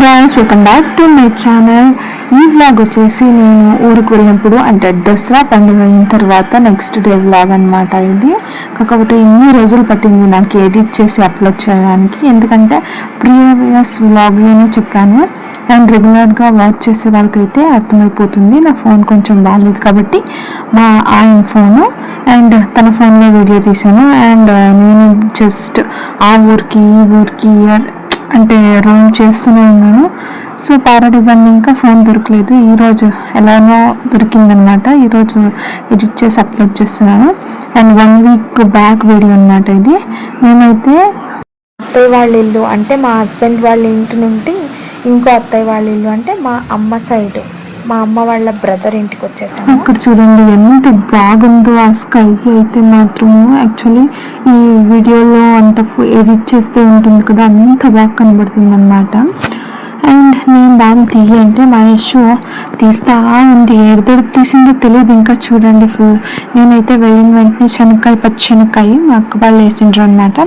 Hello guys welcome back to my channel ఈ vlog వచ్చేసి నేను ఊరికి వెళ్ళినప్పుడు అంటే దసరా పండుగ అయిన తర్వాత నెక్స్ట్ డే వ్లాగ్ అనమాట ఇది. కాకపోతే ఎన్ని రోజులు పట్టింది నాకు ఎడిట్ చేసి అప్లోడ్ చేయడానికి. ఎందుకంటే ప్రీవియస్ వ్లాగ్లోనే చెప్పాను. అండ్ రెగ్యులర్గా వాచ్ చేసే వాళ్ళకైతే అర్థమైపోతుంది. నా ఫోన్ కొంచెం బాగాలేదు కాబట్టి మా ఆయన ఫోను అండ్ తన ఫోన్లో వీడియో తీశాను. అండ్ నేను జస్ట్ ఆ ఊరికి ఈ ఊరికి అంటే రూమ్ చేస్తూనే ఉన్నాను. సో పారాడేదాన్ని ఇంకా ఫోన్ దొరకలేదు. ఈరోజు ఎలానో దొరికిందనమాట ఈరోజు ఎడిట్ చేసి అప్లోడ్ చేస్తున్నాను. And one week back video అనమాట ఇది. మేమైతే అత్తయ్య వాళ్ళ ఇల్లు అంటే మా హస్బెండ్ వాళ్ళ ఇంటి నుండి ఇంకో అత్తయ్య వాళ్ళ ఇల్లు అంటే మా అమ్మ సైడ్ మా అమ్మ వాళ్ళ బ్రదర్ ఇంటికి వచ్చేసాము. ఇక్కడ చూడండి ఎంత బాగుందో ఆ స్కై అయితే మాత్రం యాక్చువల్లీ ఈ వీడియోలో అంత ఎడిట్ చేస్తూ ఉంటుంది కదా అంత బాగా కనబడుతుంది అనమాట అండ్ నేను దాన్ని తీయంటే మహేష్ తీస్తా ఉంది ఎడదెడుపు తీసిందో తెలియదు ఇంకా చూడండి ఫుల్ నేనైతే వెళ్ళిన వెంటనే శనక్కాయ పచ్చి శనక్కాయ మా అక్క వాళ్ళు వేసిండ్రు అనమాట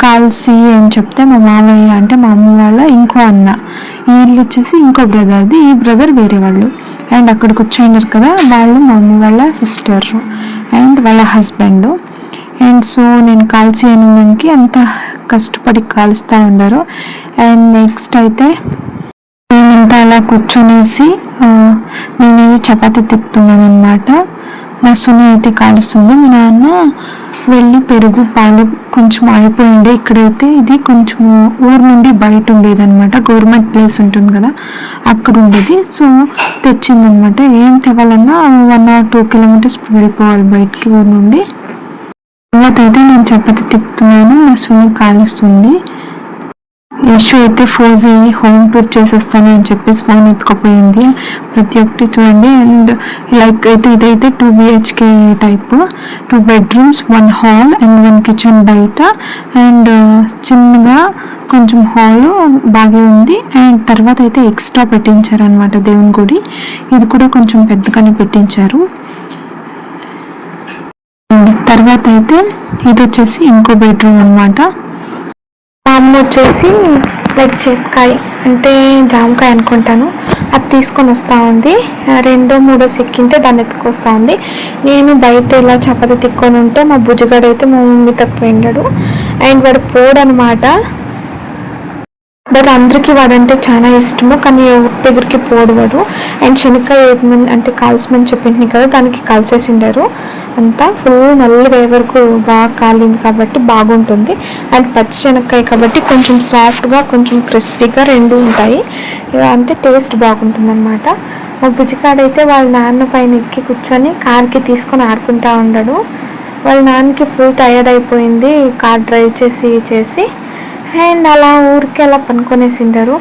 కాల్సి అని చెప్తే మా మామయ్య అంటే మా అమ్మ వాళ్ళ ఇంకో అన్న. వీళ్ళు వచ్చేసి ఇంకో బ్రదర్ది ఈ బ్రదర్ వేరే వాళ్ళు. అండ్ అక్కడికి వచ్చారు కదా వాళ్ళు మా అమ్మ వాళ్ళ సిస్టర్ అండ్ వాళ్ళ హస్బెండ్ అండ్ సో నేను కాల్చి అనేదానికి అంత కష్టపడి కాలుస్తూ ఉండరు. అండ్ నెక్స్ట్ అయితే అలా కూర్చొనేసి నేను నేనేది చపాతీ తిప్పుతున్నాను అనమాట మా సుని అయితే కాలుస్తుంది. మీ నాన్న వెళ్ళి పెరుగు పాలు కొంచెం ఆగిపోయిండే. ఇక్కడైతే ఇది కొంచెం ఊరు నుండి బయట ఉండేది అనమాట గవర్నమెంట్ ప్లేస్ ఉంటుంది కదా అక్కడ ఉండేది. సో తెచ్చిందనమాట ఏం తేవాలన్నా వన్ ఆర్ టూ కిలోమీటర్స్ వెళ్ళిపోవాలి బయటికి ఊరు నుండి. తర్వాత అయితే నేను చపాతి తిప్పుతున్నాను మా సుని కాలుస్తుంది. యశు అయితే ఫోజీ హోమ్ టూర్ చేసేస్తాను అని చెప్పేసి ఫోన్ ఎత్తుకుపోయింది. ప్రతి ఒక్కటి చూడండి. అండ్ లైక్ అయితే ఇదైతే two BHK type. Two bedrooms one hall and one kitchen బయట. అండ్ చిన్నగా కొంచెం హాల్ బాగా ఉంది. అండ్ తర్వాత అయితే ఎక్స్ట్రా పెట్టించారు అనమాట దేవుని గుడి. ఇది కూడా కొంచెం పెద్దగానే పెట్టించారు. తర్వాత అయితే ఇది వచ్చేసి ఇంకో బెడ్రూమ్ అనమాట అమ్మ వచ్చేసి లైక్ చెక్కాయ అంటే జామకాయ అనుకుంటాను. అది తీసుకొని వస్తూ ఉంది. రెండో మూడో సెక్కింటే దాన్ని ఎత్తుకొస్తా ఉంది. నేను బయట ఇలా చపాతి తిక్కొని ఉంటే మా భుజగాడు అయితే మా మమ్మీ తక్కువ అండ్ వాడు పోడనమాట బట్ అందరికీ వాడంటే చాలా ఇష్టము. కానీ దగ్గరికి పోడు వాడు. అండ్ శనక్కాయ వేయమని అంటే కాల్చమని చెప్పింది కదా దానికి కాల్చేసిండారు. అంతా ఫుల్ నల్లగా వరకు బాగా కాలింది కాబట్టి బాగుంటుంది. అండ్ పచ్చి శనక్కాయ కాబట్టి కొంచెం సాఫ్ట్గా కొంచెం క్రిస్పీగా రెండు ఉంటాయి. అంటే టేస్ట్ బాగుంటుంది అనమాట మా బుజ్జికాడైతే వాళ్ళ నాన్న పైన ఎక్కి కూర్చొని కార్కి తీసుకొని ఆడుకుంటా ఉండడు. వాళ్ళ నాన్నకి ఫుల్ టైర్డ్ అయిపోయింది. కార్ డ్రైవ్ చేసి చేసి అండ్ అలా ఊరికి అలా పనుకొనేసింటారు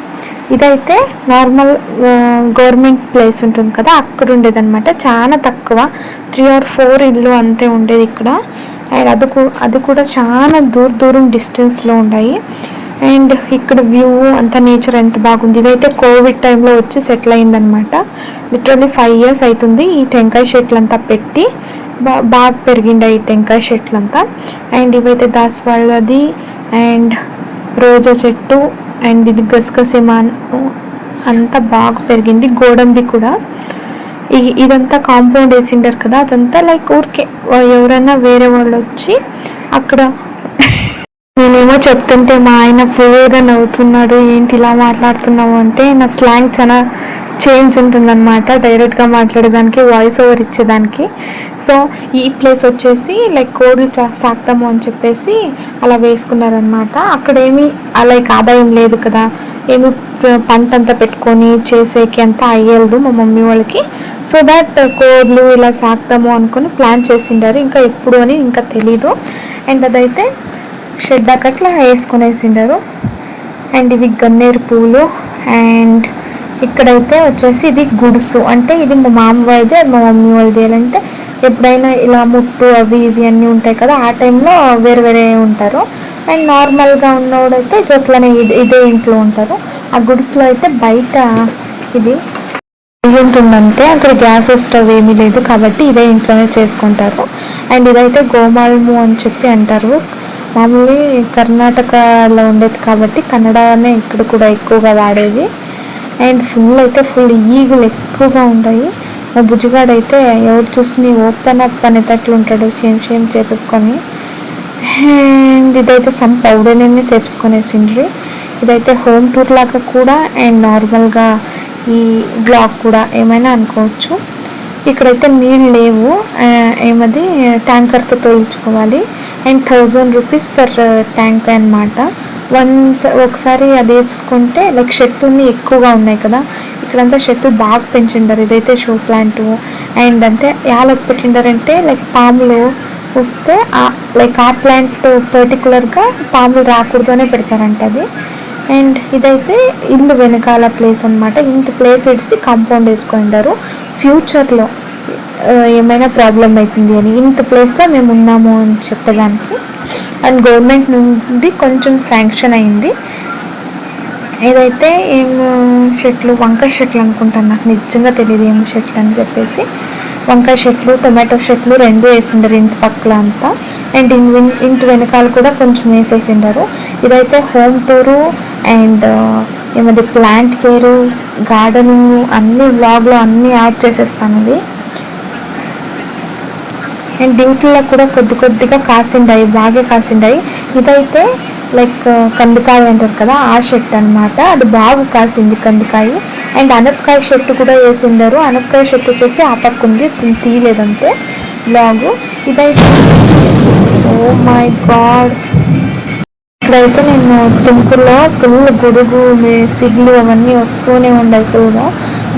ఇదైతే నార్మల్ గవర్నమెంట్ ప్లేస్ ఉంటుంది కదా అక్కడ ఉండేది అనమాట చాలా తక్కువ. త్రీ ఆర్ ఫోర్ ఇల్లు అంతే ఉండేది ఇక్కడ. అండ్ అది అది కూడా చాలా దూర దూరం డిస్టెన్స్లో ఉన్నాయి అండ్ ఇక్కడ వ్యూ అంత నేచర్ ఎంత బాగుంది. ఇదైతే కోవిడ్ టైంలో వచ్చి సెటిల్ అయిందనమాట లిటరలీ ఫైవ్ ఇయర్స్ అవుతుంది ఈ టెంకాయ చెట్లు అంతా పెట్టి. బా బాగా పెరిగిండే ఈ టెంకాయ షెట్లు అంతా అండ్ ఇవైతే దాసవాళ్ళది అండ్ రోజా చెట్టు అండ్ ఇది గసగసిమాన్ అంతా బాగా పెరిగింది. గోడంబి కూడా. ఇదంతా కాంపౌండ్ వేసిండారు కదా అదంతా లైక్ ఊరికే ఎవరైనా వేరే వాళ్ళు వచ్చి అక్కడ నేనేమో చెప్తుంటే మా ఆయన ఫుల్గా నవ్వుతున్నాడు ఏంటి ఇలా మాట్లాడుతున్నావు? అంటే నా స్లాంగ్ చాలా చేంజ్ ఉంటుందన్నమాట డైరెక్ట్గా మాట్లాడేదానికి వాయిస్ ఓవర్ ఇచ్చేదానికి. సో ఈ ప్లేస్ వచ్చేసి లైక్ కోడ్లు చా సాక్తాము అని చెప్పేసి అలా వేసుకున్నారనమాట అక్కడేమీ లైక్ ఆదాయం లేదు కదా. ఏమి పంట అంతా పెట్టుకొని చేసేకి అంతా అయ్యేది మా మమ్మీ వాళ్ళకి. సో దట్ కోడ్లు ఇలా సాక్తాము అనుకుని ప్లాన్ చేసిండారు. ఇంకా ఎప్పుడు అని ఇంకా తెలీదు. అండ్ అదైతే షెడ్ అక్కట్లా వేసుకునేసిండారు. అండ్ ఇవి గన్నేరు పూలు. అండ్ ఇక్కడైతే వచ్చేసి ఇది గుడుసు. అంటే ఇది మా మామ వాళ్ళది మా మమ్మీ వాళ్ళది అంటే ఎప్పుడైనా ఇలా ముట్టు అవి ఇవి అన్నీ ఉంటాయి కదా ఆ టైంలో వేరు వేరే ఉంటారు. అండ్ నార్మల్గా ఉన్నవాడైతే చెట్లనే ఇదే ఇదే ఇంట్లో ఉంటారు. ఆ గుడిసులో అయితే బయట ఇది ఉంటుందంటే అక్కడ గ్యాస్ స్టవ్ ఏమీ లేదు కాబట్టి ఇదే ఇంట్లోనే చేసుకుంటారు. అండ్ ఇదైతే గోమాలము అని చెప్పి అంటారు. మామూలు కర్ణాటకలో ఉండేది కాబట్టి కన్నడనే ఇక్కడ కూడా ఎక్కువగా వాడేది. అండ్ ఫుల్ అయితే ఫుల్ ఈగలు ఎక్కువగా ఉంటాయి. మా బుజ్జిగాడు అయితే ఎవరు చూసి ఓపెన్ అప్ అనేటట్లు ఉంటాడు షేమ్ షేమ్ చేపించుకొని అండ్ ఇదైతే సమ్ పౌడర్ చేపించుకునే చేపించుకొనేసిండ్రి. ఇదైతే హోమ్ టూర్ లాగా కూడా అండ్ నార్మల్గా ఈ బ్లాగ్ కూడా ఏమైనా అనుకోవచ్చు. ఇక్కడైతే నీళ్ళు లేవు. ఏమది? ట్యాంకర్తో తోలించుకోవాలి. And thousand rupees per tank అన్నమాట. వన్స్ ఒకసారి అది వేసుకుంటే లైక్ షెట్టుని ఎక్కువగా ఉన్నాయి కదా. ఇక్కడంతా షెట్టు బాగా పెంచిండారు. ఇదైతే షో ప్లాంట్. అండ్ అంటే యాలకు పెట్టిండారంటే లైక్ పాములు వస్తే లైక్ ఆ ప్లాంట్ పర్టికులర్గా పాములు రాకూడదు అనే పెడతారంట అది. అండ్ ఇదైతే ఇల్లు వెనకాల ప్లేస్ అనమాట ఇంత ప్లేస్ ఇడిసి కాంపౌండ్ వేసుకుంటారు ఫ్యూచర్లో ఏమైనా ప్రాబ్లం అవుతుంది అని. ఇంత ప్లేస్లో మేము ఉన్నాము అని చెప్పడానికి. అండ్ గవర్నమెంట్ నుండి కొంచెం శాంక్షన్ అయింది. ఏదైతే ఏం చెట్లు వంకాయ చెట్లు అనుకుంటాను. నాకు నిజంగా తెలియదు ఏం చెట్లు అని చెప్పేసి. వంకాయ చెట్లు టొమాటో చెట్లు రెండు వేసిండారు ఇంటి పక్కల అంతా. అండ్ ఇన్ ఇంటి వెనకాల కూడా కొంచెం వేసేసిండారు. ఇదైతే హోమ్ టూరు అండ్ ఏమది ప్లాంట్ కేరు గార్డెనింగ్ అన్ని వ్లాగ్లో అన్నీ యాడ్ చేసేస్తాను ఇవి అండ్ దీంట్లో కూడా కొద్ది కొద్దిగా కాసిండాయి బాగా కాసిండాయి. ఇదైతే లైక్ uh, కందికాయ అంటారు కదా ఆ షెట్ అన్నమాట. అది బాగా కాసింది కందికాయ. అండ్ అనపకాయ షెట్టు కూడా వేసిండారు. అనపకాయ షెట్ వచ్చేసి ఆ పక్క ఉంది తీయలేదంతే. బ్లాగు ఇదైతే ఓ మై గాడ్ ఇక్కడైతే నేను తుంకులో ఫుల్ గొడుగు మే- సిడ్లు అవన్నీ వస్తూనే ఉన్నాయి ఫుల్గా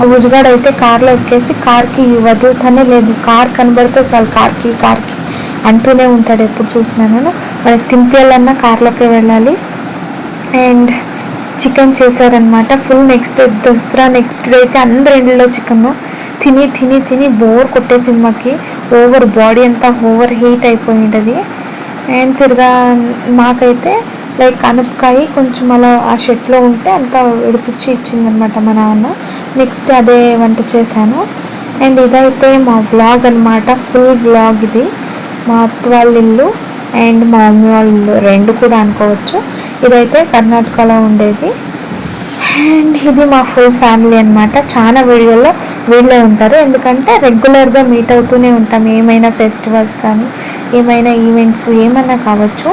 ఆ అయితే కార్లో ఎక్కేసి కార్కి వదులుతానే లేదు. కార్ కనబడితే అసలు కార్కి కార్కి అంటూనే ఉంటాడు ఎప్పుడు చూసినా నేను మనకి తింపేయాలన్నా కార్లోకి వెళ్ళాలి. అండ్ చికెన్ చేశారనమాట full next Dasara next day అయితే అందరి ఇంట్లో చికెన్ తిని తిని తిని బోర్ కొట్టేసింది మాకి. ఓవర్ బాడీ అంతా ఓవర్ హీట్ అయిపోయింది అండ్ తిరగా మాకైతే లైక్ అనపకాయ కొంచెం అలా ఆ షెట్లో ఉంటే అంతా విడిపించి ఇచ్చిందనమాట మా నాన్న. నెక్స్ట్ అదే వంట చేశాను. అండ్ ఇదైతే మా బ్లాగ్ అన్నమాట ఫుల్ బ్లాగ్ ఇది. మా అత్త వాళ్ళ ఇల్లు అండ్ మా మమ్మీ వాళ్ళ ఇల్లు రెండు కూడా అనుకోవచ్చు. ఇదైతే కర్ణాటకలో ఉండేది. అండ్ ఇది మా ఫుల్ ఫ్యామిలీ అనమాట చాలా వీడియోలో వీళ్ళే ఉంటారు. ఎందుకంటే రెగ్యులర్గా మీట్ అవుతూనే ఉంటాం. ఏమైనా ఫెస్టివల్స్ కానీ ఏమైనా ఈవెంట్స్ ఏమైనా కావచ్చు.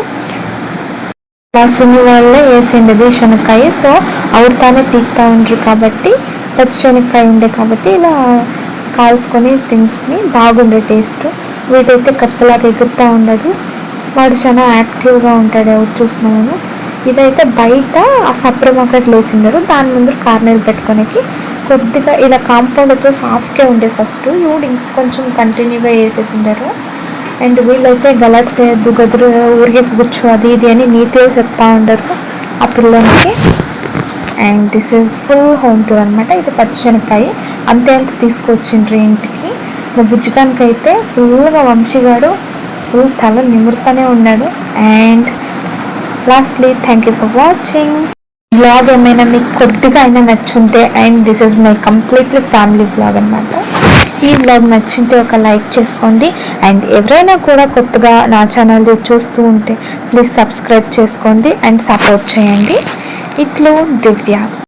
మా సున్ని వాళ్ళే వేసిండేది శనక్కాయ. సో ఆవిడ తానే పీక్తా ఉంటారు కాబట్టి పచ్చి శనక్కాయ ఉండే కాబట్టి ఇలా కాల్చుకొని తింటుని. బాగుండే టేస్ట్. వీటైతే కప్పలాగా ఎగురుతూ ఉండదు వాడు చాలా యాక్టివ్గా ఉంటాడు ఎవరు చూసినామను ఇదైతే బయట ఆ సప్ర మార్కెట్ వేసిండారు. దాని ముందు కార్నర్ పెట్టుకోనికి కొద్దిగా ఇలా కాంపౌండ్ వచ్చేసి హాఫ్కే ఉండే ఫస్ట్. ఇవి ఇంకా కొంచెం కంటిన్యూగా వేసేసిండారు. అండ్ వీళ్ళైతే గలట్ చేయొద్దు గదురు ఊరికే కూర్చో అది ఇది అని నీట్గా చెప్తా ఉండరు ఆ పిల్లలకి and this is full home tour అనమాట ఇది పచ్చిశనక్కాయ అంతే అంత తీసుకొచ్చిండ్రు ఇంటికి. బుజ్జికానికి అయితే ఫుల్గా వంశీగాడు ఫుల్ తల నిమురుతానే ఉన్నాడు. And lastly thank you for watching. Blog ఏమైనా మీకు కొద్దిగా అయినా నచ్చుంటే and this is my completely family blog అనమాట ఈ బ్లాగ్ నచ్చింటే ఒక లైక్ చేసుకోండి. అండ్ ఎవరైనా కూడా కొత్తగా నా ఛానల్ చూస్తూ ఉంటే ప్లీజ్ సబ్స్క్రైబ్ చేసుకోండి అండ్ సపోర్ట్ చేయండి. ఇట్లు దివ్య.